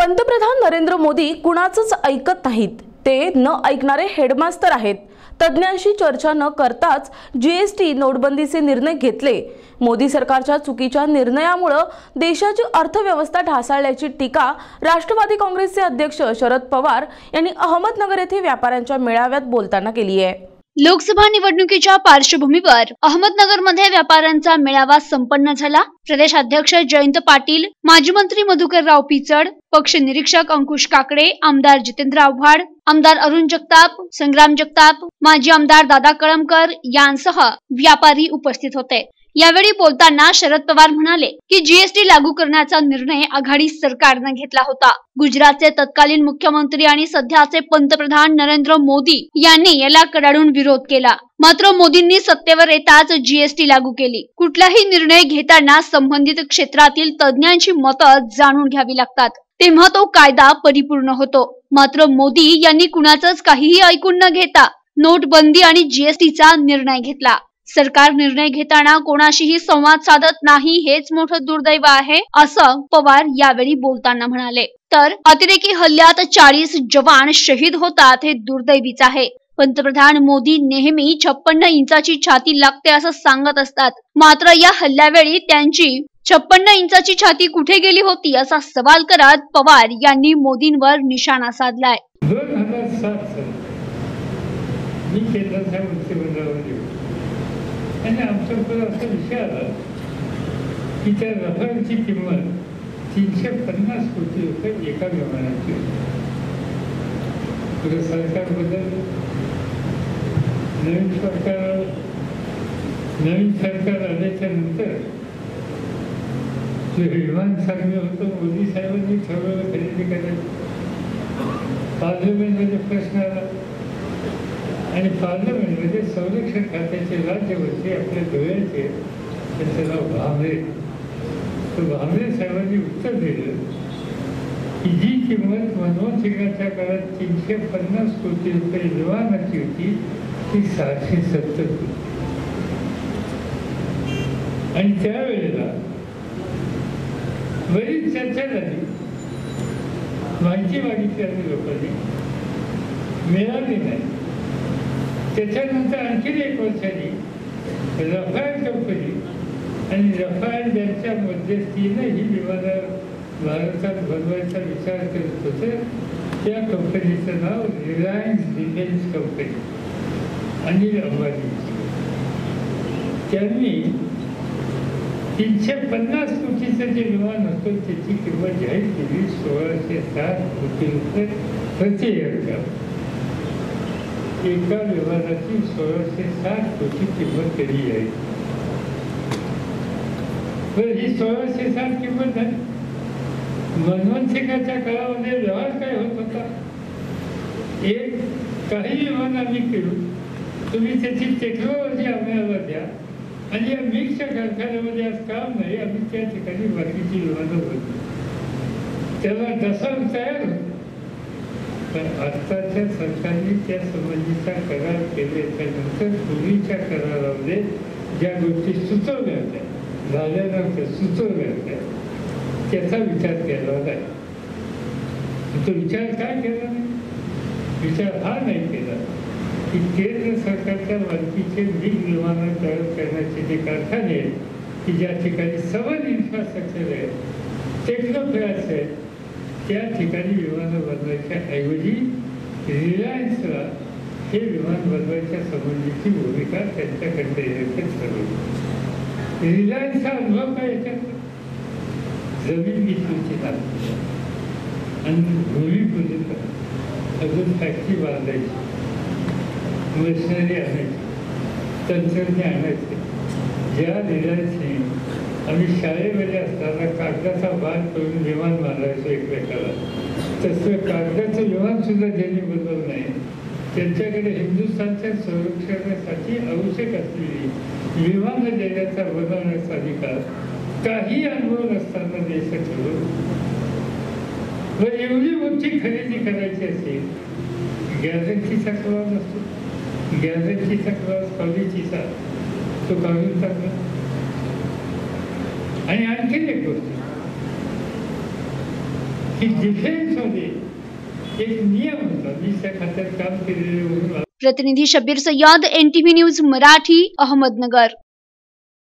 पंतप्रधान नरेंद्र मोदी कुणाचंच ऐकत नाहीत. ते न ऐकणारे हेडमास्तर आहेत. तज्ज्ञांशी चर्चा न करताच जीएसटी नोटबंदीचे निर्णय घेतले. मोदी सरकारच्या चुकीच्या निर्णयामुळं देशाची अर्थव्यवस्था ढासळल्याची टीका राष्ट्रवादी काँग्रेसचे अध्यक्ष शरद पवार यांनी अहमदनगर येथे व्यापाऱ्यांच्या मेळाव्यात बोलताना केली आहे. लोकसभा निवडणुकीच्या पार्श्वभूमीवर अहमदनगरमध्ये व्यापाऱ्यांचा मेळावा संपन्न झाला. प्रदेशाध्यक्ष जयंत पाटील माजी मंत्री मधुकरराव पिचड पक्ष निरीक्षक अंकुश काकडे आमदार जितेंद्र आव्हाड आमदार अरुण जगताप संग्राम जगताप माजी आमदार दादा कळमकर यांसह व्यापारी उपस्थित होते. यावेळी बोलताना शरद पवार म्हणाले की जीएसटी लागू करण्याचा निर्णय आघाडी सरकारनं घेतला होता. गुजरातचे तत्कालीन मुख्यमंत्री आणि सध्याचे पंतप्रधान नरेंद्र मोदी यांनी याला कडाडून विरोध केला. मात्र मोदींनी सत्तेवर येताच जीएसटी लागू केली. कुठलाही निर्णय घेताना संबंधित क्षेत्रातील तज्ज्ञांची मतं जाणून घ्यावी लागतात. तेव्हा तो कायदा परिपूर्ण होतो. मात्र मोदी यांनी कुणाचंच काहीही ऐकून न घेता नोटबंदी आणि जीएसटीचा निर्णय घेतला. सरकार निर्णय घेताना कोणाशीही संवाद साधत नाही हेच मोठं दुर्दैव आहे असं पवार यावेळी बोलताना म्हणाले. तर अतिरेकी हल्ल्यात चाळीस जवान शहीद होतात हे दुर्दैवीच आहे. पंतप्रधान मोदी नेहमी छप्पन्न इंचाची छाती लागते असं सांगत असतात. मात्र या हल्ल्यावेळी त्यांची छप्पन्न इंचाची छाती कुठे गेली होती असा सवाल करत पवार यांनी मोदींवर निशाणा साधलाय. दोन हजार सात साली मी केंद्राच्या मंत्रिमंडळावर गेलो आणि आमच्याबरोबर असं विषय की त्या रफालची किंमत तीनशे पन्नास कोटी रुपये एका विमानाची होती. सरकारबद्दल नवीन सरकार नवीन सरकार आल्याच्यानंतर जे विमान चांगलं होतं मोदी साहेबांनी ठरवलं खरेदी करायचं पार्लमेंटमध्ये प्रश्न आला. आणि पार्लमेंटमध्ये संरक्षण खात्याचे राज्यमंत्री आपल्या डोळ्याचे त्याचं नाव भामरे. तर भामरे साहेबांनी उत्तर दिलं की जी किंमत मनमोहन सिंगाच्या काळात तीनशे पन्नास कोटी रुपये विमानाची होती ती सहाशे सत्तर. आणि त्यावेळेला बरीच चर्चा झाली माझी मागितली आम्ही लोकांनी मिळाली नाही. त्याच्यानंतर आणखीन एक वर्षाने रफायल कंपनी आणि रफायल यांच्या मध्यस्थीनं ही विमानं भारतात बनवायचा विचार करत होते. त्या कंपनीचं नाव Reliance Defence company. Anil Ambani. त्यांनी तीनशे पन्नास कोटीचं जे विमान होतं त्याची किंमत जाहीर केली. सोळाशे साठ कोटी रुपये प्रति एअरक्राफ्ट एका विमानाची सोळाशे साठ कोटी किंमत तरी आहे. तर ही सोळाशे साठ किंमत आहे मनमोहन सिंगाच्या काळामध्ये व्यवहार काय होत होता? एक काही विमान आम्ही केलो तुम्ही त्याची टेक्नॉलॉजी आम्हाला द्या. आणि या मिक्सच्या कारखान्यामध्ये आज काम नाही आम्ही त्या ठिकाणी बाकीची लोकांना बनतो त्याला डसाल तयार होतो. पण आत्ताच्या सरकारने त्या संबंधीचा करार केल्याच्यानंतर पूर्वीच्या करारामध्ये ज्या गोष्टी सुचवल्या होत्या झाल्यानंतर सुचवल्या होत्या त्याचा विचार केला नाही. तो विचार काय केला नाही? विचार हा नाही केला. की केंद्र सरकारच्या मालकीचे मिग विमान तयार करण्याचे जे कारखाने आहेत की ज्या ठिकाणी सबल इन्फ्रास्ट्रक्चर आहे टेक्नोफेअर्स आहेत त्या ठिकाणी विमानं बनवायच्या ऐवजी रिलायन्सला हे विमान बनवायच्या संबंधीची भूमिका त्यांच्याकडे येण्याचे ठरवली. रिलायन्सचा अनुभव काय याच्यात? जमीन घेतलीची लागते आणि भूमिपूजन अजून फॅक्टरी बांधायची. मशिनरी आणायची तंत्रज्ञ आणायचे ज्या रिलायन्सने आम्ही शाळेमध्ये असताना कागदाचा भाग करून विमान मारायचो एकमेकाला. तसं कागदाचं विमान सुद्धा ज्यांनी बदल नाही त्यांच्याकडे हिंदुस्थानच्या संरक्षणासाठी आवश्यक असलेली विमान देण्याचा बदलण्याचा अधिकार काही अनुभव नसताना देशात व एवढी मोठी खरेदी करायची असेल गॅझेटची क्लॉज असतो गॅझेटची क्लॉज कॉलेजीचा तो काढून टाकला आणि आणखीन एक गोष्ट. की डिफेन्समध्ये एक नियम होता. मी त्या खात्यात काम केलेले प्रतिनिधी शब्बीर सय्यद एन न्यूज मराठी अहमदनगर.